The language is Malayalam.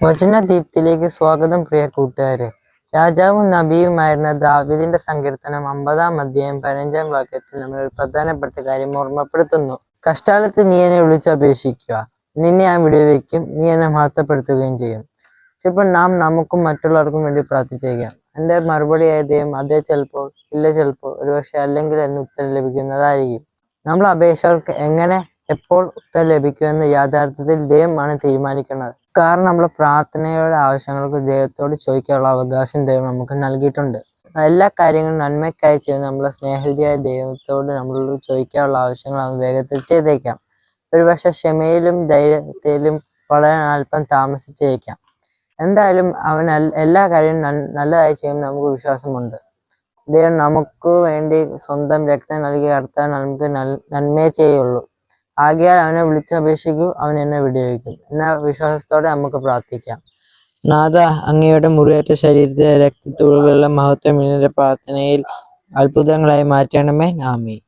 വചനദീപ്തിയിലേക്ക് സ്വാഗതം പ്രിയ കൂട്ടുകാരെ. രാജാവും നബിയുമായിരുന്ന ദാവിദിന്റെ സങ്കീർത്തനം അമ്പതാം അധ്യായം പതിനഞ്ചാം വാക്യത്തിൽ നമ്മൾ ഒരു പ്രധാനപ്പെട്ട കാര്യം ഓർമ്മപ്പെടുത്തുന്നു. കഷ്ടാലത്ത് നീ എന്നെ വിളിച്ചപേക്ഷിക്കുക നിന്നെ ഞാൻ വിടുവയ്ക്കും നീ എന്നെ മഹത്വപ്പെടുത്തുകയും ചെയ്യും. ചിലപ്പോൾ നാം നമുക്കും മറ്റുള്ളവർക്കും വേണ്ടി പ്രാർത്ഥിച്ചേക്കാം. എന്റെ മറുപടിയായ ദൈവം അതേ ചിലപ്പോൾ ഇല്ല ചിലപ്പോൾ ഒരുപക്ഷെ അല്ലെങ്കിൽ എന്ന് ഉത്തരം ലഭിക്കുന്നതായിരിക്കും. നമ്മൾ അപേക്ഷകർക്ക് എങ്ങനെ എപ്പോൾ ഉത്തരം ലഭിക്കുമെന്ന് യാഥാർത്ഥ്യത്തിൽ ദൈവമാണ് തീരുമാനിക്കുന്നത്. കാരണം നമ്മളെ പ്രാർത്ഥനയുടെ ആവശ്യങ്ങൾക്ക് ദൈവത്തോട് ചോദിക്കാനുള്ള അവകാശം ദൈവം നമുക്ക് നൽകിയിട്ടുണ്ട്. എല്ലാ കാര്യങ്ങളും നന്മയ്ക്കായി ചെയ്യുന്ന നമ്മളെ സ്നേഹവിധിയായ ദൈവത്തോട് നമ്മൾ ചോദിക്കാനുള്ള ആവശ്യങ്ങൾ അവൻ വേഗത്തിൽ ചെയ്തേക്കാം. ഒരുപക്ഷെ ക്ഷമയിലും ധൈര്യത്തിലും വളരെ അല്പം താമസിച്ചേക്കാം എന്തായാലും അവൻ എല്ലാ കാര്യവും നല്ലതായി ചെയ്യും നമുക്ക് വിശ്വാസമുണ്ട്. ദൈവം നമുക്ക് വേണ്ടി സ്വന്തം രക്തം നൽകി കടത്താൻ നമുക്ക് നന്മയെ ചെയ്യുള്ളൂ. ആകയാൽ അവനെ വിളിച്ചപേക്ഷിക്കൂ അവൻ എന്നെ വിടുവിക്കും. എന്ന വിശ്വാസത്തോടെ നമുക്ക് പ്രാർത്ഥിക്കാം. നാഥ അങ്ങയുടെ മുറിവേറ്റ ശരീരത്തിലെ രക്തത്തുള്ളിലുള്ള മഹത്വം പ്രാർത്ഥനയിൽ അത്ഭുതങ്ങളായി മാറ്റണമേ. ആമീൻ.